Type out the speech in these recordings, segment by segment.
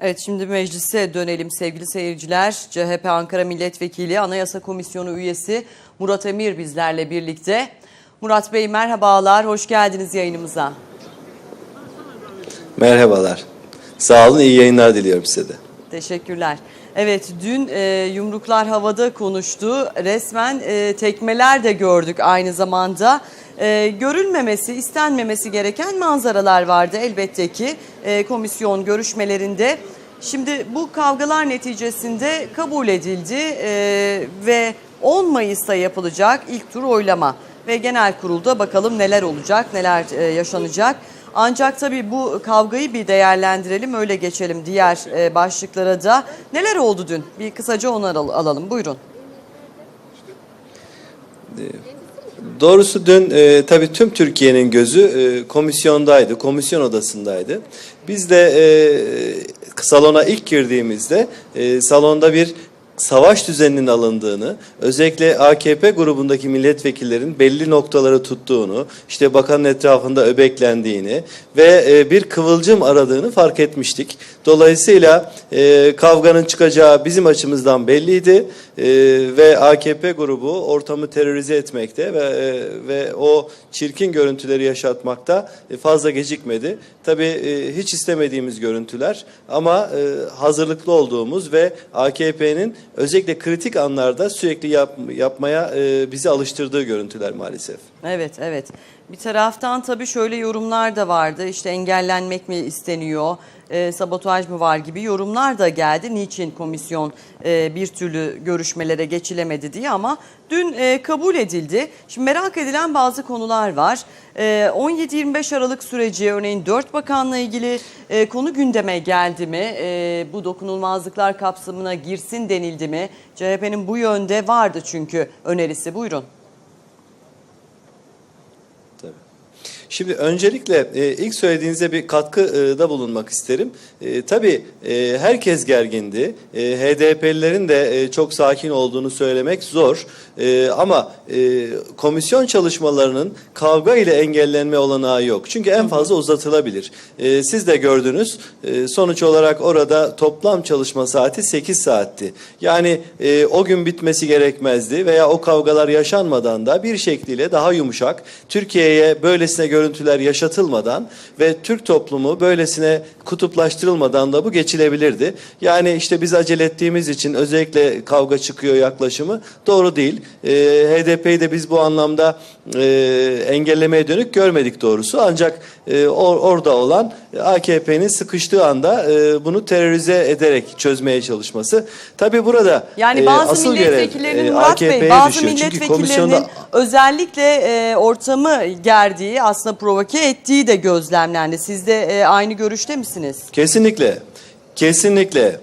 Evet şimdi meclise dönelim sevgili seyirciler. CHP Ankara Milletvekili Anayasa Komisyonu üyesi Murat Emir bizlerle birlikte. Murat Bey merhabalar, hoş geldiniz yayınımıza. Merhabalar. Sağ olun, iyi yayınlar diliyorum size de. Teşekkürler. Evet dün e, yumruklar havada konuştu. Resmen e, tekmeler de gördük aynı zamanda. E, görülmemesi, istenmemesi gereken manzaralar vardı elbette ki e, komisyon görüşmelerinde. Şimdi bu kavgalar neticesinde kabul edildi e, ve 10 Mayıs'ta yapılacak ilk tur oylama ve genel kurulda bakalım neler olacak, neler e, yaşanacak. Ancak tabii bu kavgayı bir değerlendirelim öyle geçelim diğer e, başlıklara da. Neler oldu dün? Bir kısaca al- alalım. Buyurun. Doğrusu dün e, tabii tüm Türkiye'nin gözü e, komisyondaydı, komisyon odasındaydı. Biz de e, salona ilk girdiğimizde e, salonda bir savaş düzeninin alındığını, özellikle AKP grubundaki milletvekillerin belli noktaları tuttuğunu, işte bakanın etrafında öbeklendiğini ve e, bir kıvılcım aradığını fark etmiştik. Dolayısıyla e, kavganın çıkacağı bizim açımızdan belliydi e, ve AKP grubu ortamı terörize etmekte ve e, ve o çirkin görüntüleri yaşatmakta e, fazla gecikmedi. Tabii e, hiç istemediğimiz görüntüler ama e, hazırlıklı olduğumuz ve AKP'nin özellikle kritik anlarda sürekli yap, yapmaya e, bizi alıştırdığı görüntüler maalesef. Evet, evet. Bir taraftan tabii şöyle yorumlar da vardı. İşte engellenmek mi isteniyor, e, sabotaj mı var gibi yorumlar da geldi. Niçin komisyon e, bir türlü görüşmelere geçilemedi diye ama dün e, kabul edildi. Şimdi merak edilen bazı konular var. E, 17-25 Aralık süreci örneğin 4 bakanla ilgili e, konu gündeme geldi mi? E, bu dokunulmazlıklar kapsamına girsin denildi mi? CHP'nin bu yönde vardı çünkü önerisi. Buyurun. Şimdi öncelikle e, ilk söylediğinize bir katkıda bulunmak isterim. E, tabii e, herkes gergindi. E, HDP'lilerin de e, çok sakin olduğunu söylemek zor. E, ama e, komisyon çalışmalarının kavga ile engellenme olanağı yok. Çünkü en fazla uzatılabilir. E, siz de gördünüz. E, sonuç olarak orada toplam çalışma saati 8 saatti. Yani e, o gün bitmesi gerekmezdi veya o kavgalar yaşanmadan da bir şekliyle daha yumuşak Türkiye'ye böylesine görüntüler yaşatılmadan ve Türk toplumu böylesine kutuplaştırılmadan da bu geçilebilirdi. Yani işte biz acele ettiğimiz için özellikle kavga çıkıyor yaklaşımı doğru değil. E, HDP'yi de biz bu anlamda e, engellemeye dönük görmedik doğrusu. Ancak e, or- orada olan AKP'nin sıkıştığı anda e, bunu terörize ederek çözmeye çalışması. Tabii burada Yani e, bazı asıl görev, milletvekillerinin e, Murat Bey, AKP'ye bazı düşüyor. Çünkü milletvekillerinin komisyonda özellikle e, ortamı gerdiği, aslında provoke ettiği de gözlemlendi. Siz de e, aynı görüşte misiniz? Kesinlikle. Kesinlikle.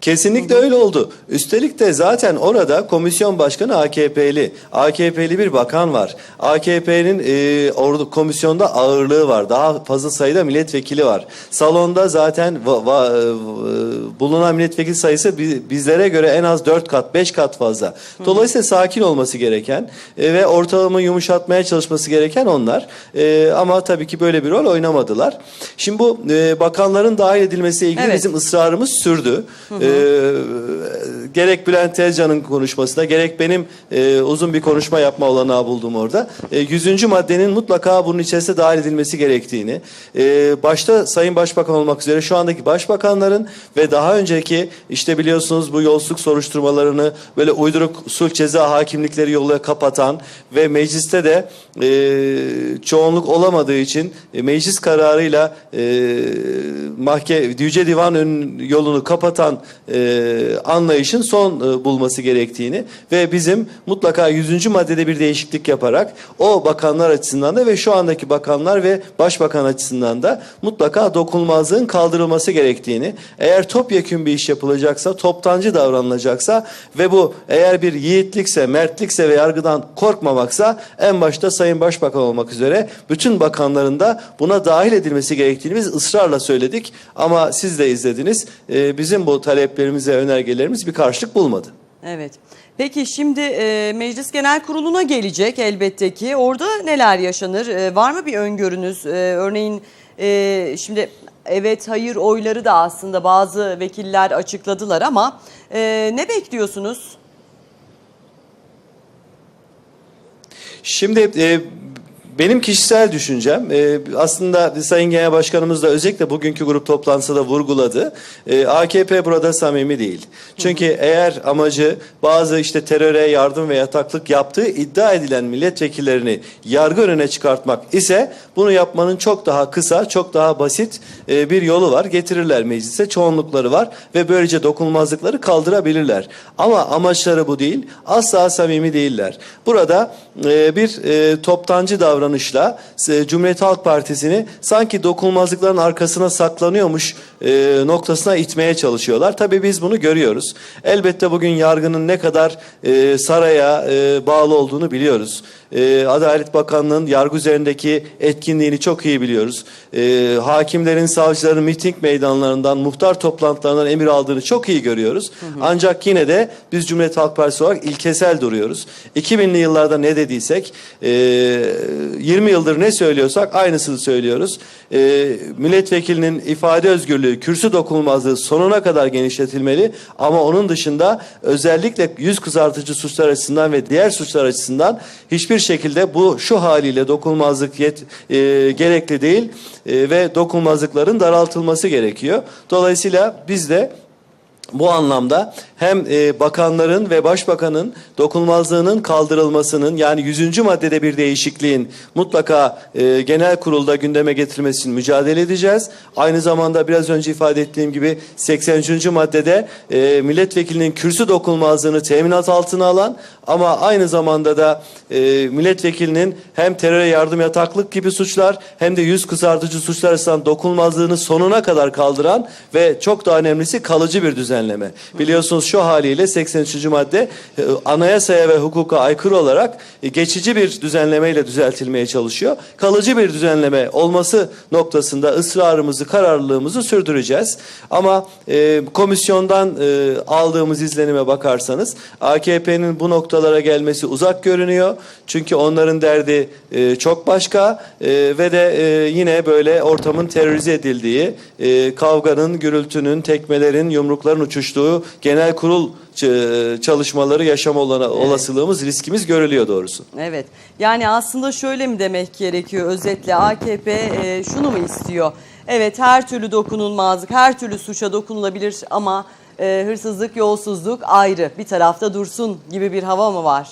Kesinlikle öyle oldu. Üstelik de zaten orada komisyon başkanı AKP'li. AKP'li bir bakan var. AKP'nin e, orada komisyonda ağırlığı var. Daha fazla sayıda milletvekili var. Salonda zaten va- va- e, bulunan milletvekili sayısı bi- bizlere göre en az 4 kat, 5 kat fazla. Dolayısıyla sakin olması gereken e, ve ortalama yumuşatmaya çalışması gereken onlar. E, ama tabii ki böyle bir rol oynamadılar. Şimdi bu e, bakanların dahil edilmesiyle ilgili Evet. bizim ısrarımız sürdü. Ee, gerek Bülent Tezcan'ın konuşmasında gerek benim e, uzun bir konuşma yapma olanağı buldum orada. E, 100. maddenin mutlaka bunun içerisine dahil edilmesi gerektiğini, e, başta Sayın Başbakan olmak üzere şu andaki başbakanların ve daha önceki işte biliyorsunuz bu yolsuzluk soruşturmalarını böyle uyduruk sulh ceza hakimlikleri yoluyla kapatan ve mecliste de e, çoğunluk olamadığı için e, meclis kararıyla e, mahke Yüce Divan yolunu kapatan e, anlayışın son e, bulması gerektiğini ve bizim mutlaka 100. maddede bir değişiklik yaparak o bakanlar açısından da ve şu andaki bakanlar ve başbakan açısından da mutlaka dokunulmazlığın kaldırılması gerektiğini eğer topyekün bir iş yapılacaksa toptancı davranılacaksa ve bu eğer bir yiğitlikse mertlikse ve yargıdan korkmamaksa en başta Sayın Başbakan olmak üzere bütün bakanların da buna dahil edilmesi gerektiğini biz ısrarla söyledik ama siz de izlediniz. Ee, bizim bu taleplerimize, önergelerimiz bir karşılık bulmadı. Evet. Peki şimdi e, Meclis Genel Kurulu'na gelecek elbette ki. Orada neler yaşanır? E, var mı bir öngörünüz? E, örneğin e, şimdi evet hayır oyları da aslında bazı vekiller açıkladılar ama e, ne bekliyorsunuz? Şimdi e, benim kişisel düşüncem e, aslında Sayın Genel Başkanımız da özellikle bugünkü grup toplantısında vurguladı. E, AKP burada samimi değil. Çünkü eğer amacı bazı işte teröre yardım ve yataklık yaptığı iddia edilen milletvekillerini yargı önüne çıkartmak ise bunu yapmanın çok daha kısa, çok daha basit e, bir yolu var. Getirirler meclise, çoğunlukları var ve böylece dokunulmazlıkları kaldırabilirler. Ama amaçları bu değil. Asla samimi değiller. Burada bir e, toptancı davranışla e, Cumhuriyet Halk Partisi'ni sanki dokunulmazlıkların arkasına saklanıyormuş e, noktasına itmeye çalışıyorlar. Tabii biz bunu görüyoruz. Elbette bugün yargının ne kadar e, saraya e, bağlı olduğunu biliyoruz. E, Adalet Bakanlığı'nın yargı üzerindeki etkinliğini çok iyi biliyoruz. E, hakimlerin, savcıların miting meydanlarından, muhtar toplantılarından emir aldığını çok iyi görüyoruz. Ancak yine de biz Cumhuriyet Halk Partisi olarak ilkesel duruyoruz. 2000'li yıllarda ne dediysek, e, 20 yıldır ne söylüyorsak aynısını söylüyoruz. E, milletvekilinin ifade özgürlüğü, kürsü dokunulmazlığı sonuna kadar genişletilmeli ama onun dışında özellikle yüz kızartıcı suçlar açısından ve diğer suçlar açısından hiçbir şekilde bu şu haliyle dokunulmazlık yet, e, gerekli değil e, ve dokunulmazlıkların daraltılması gerekiyor. Dolayısıyla biz de bu anlamda hem e, bakanların ve başbakanın dokunulmazlığının kaldırılmasının yani 100. maddede bir değişikliğin mutlaka e, genel kurulda gündeme getirilmesi için mücadele edeceğiz. Aynı zamanda biraz önce ifade ettiğim gibi 83. maddede e, milletvekilinin kürsü dokunulmazlığını teminat altına alan ama aynı zamanda da milletvekilinin hem teröre yardım yataklık gibi suçlar hem de yüz kızartıcı suçlar açısından dokunulmazlığını sonuna kadar kaldıran ve çok daha önemlisi kalıcı bir düzenleme. Biliyorsunuz şu haliyle 83. madde e, anayasaya ve hukuka aykırı olarak e, geçici bir düzenlemeyle düzeltilmeye çalışıyor. Kalıcı bir düzenleme olması noktasında ısrarımızı, kararlılığımızı sürdüreceğiz. Ama e, komisyondan e, aldığımız izlenime bakarsanız AKP'nin bu noktalara gelmesi uzak görünüyor. Çünkü onların derdi e, çok başka e, ve de e, yine böyle ortamın terörize edildiği, e, kavganın, gürültünün, tekmelerin, yumrukların uçuştuğu genel kurul ç- çalışmaları yaşam olana, olasılığımız, riskimiz görülüyor doğrusu. Evet. Yani aslında şöyle mi demek gerekiyor özetle AKP e, şunu mu istiyor? Evet her türlü dokunulmazlık, her türlü suça dokunulabilir ama e, hırsızlık, yolsuzluk ayrı bir tarafta dursun gibi bir hava mı var?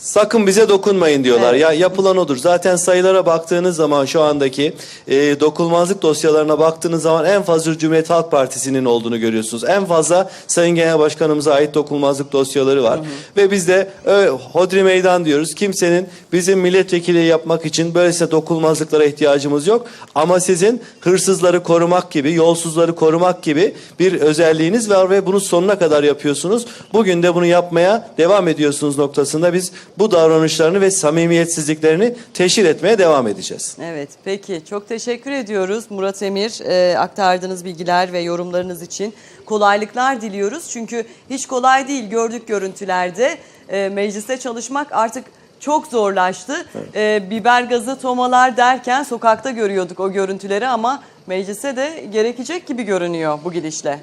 Sakın bize dokunmayın diyorlar. Evet. Ya yapılan odur. Zaten sayılara baktığınız zaman şu andaki e, dokunulmazlık dosyalarına baktığınız zaman en fazla Cumhuriyet Halk Partisi'nin olduğunu görüyorsunuz. En fazla Sayın Genel Başkanımıza ait dokunulmazlık dosyaları var. Ve biz de ö, hodri meydan diyoruz. Kimsenin bizim milletvekili yapmak için böylesine dokunulmazlıklara ihtiyacımız yok. Ama sizin hırsızları korumak gibi, yolsuzları korumak gibi bir özelliğiniz var ve bunu sonuna kadar yapıyorsunuz. Bugün de bunu yapmaya devam ediyorsunuz noktasında biz bu davranışlarını ve samimiyetsizliklerini teşhir etmeye devam edeceğiz. Evet peki çok teşekkür ediyoruz Murat Emir e, aktardığınız bilgiler ve yorumlarınız için kolaylıklar diliyoruz. Çünkü hiç kolay değil gördük görüntülerde e, mecliste çalışmak artık çok zorlaştı. E, biber gazı tomalar derken sokakta görüyorduk o görüntüleri ama meclise de gerekecek gibi görünüyor bu gidişle.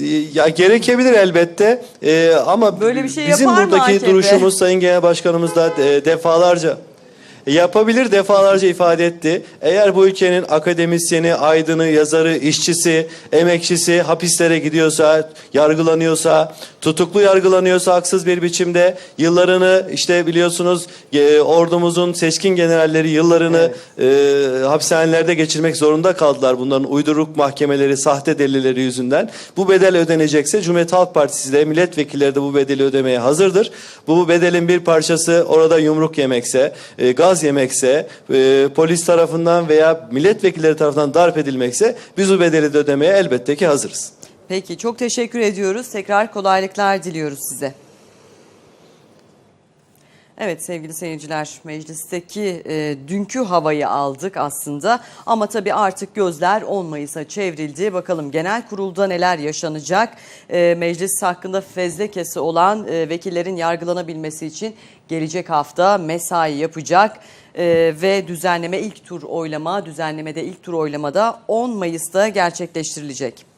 Ee, Ya gerekebilir elbette Ee, ama Böyle bir şey bizim yapar mı buradaki AKP? duruşumuz Sayın Genel Başkanımız da e, defalarca yapabilir defalarca ifade etti. Eğer bu ülkenin akademisyeni, aydını, yazarı, işçisi, emekçisi hapislere gidiyorsa, yargılanıyorsa, tutuklu yargılanıyorsa haksız bir biçimde yıllarını işte biliyorsunuz e, ordumuzun seçkin generalleri yıllarını e, hapishanelerde geçirmek zorunda kaldılar bunların uyduruk mahkemeleri, sahte delilleri yüzünden. Bu bedel ödenecekse Cumhuriyet Halk Partisi de milletvekilleri de bu bedeli ödemeye hazırdır. Bu bedelin bir parçası orada yumruk yemekse, e, gaz yemekse, e, polis tarafından veya milletvekilleri tarafından darp edilmekse biz bu bedeli de ödemeye elbette ki hazırız. Peki çok teşekkür ediyoruz. Tekrar kolaylıklar diliyoruz size. Evet sevgili seyirciler meclisteki e, dünkü havayı aldık aslında ama tabii artık gözler 10 Mayıs'a çevrildi. Bakalım genel kurulda neler yaşanacak? E, meclis hakkında fezlekesi olan e, vekillerin yargılanabilmesi için gelecek hafta mesai yapacak. E, ve düzenleme ilk tur oylama düzenlemede ilk tur oylamada 10 Mayıs'ta gerçekleştirilecek.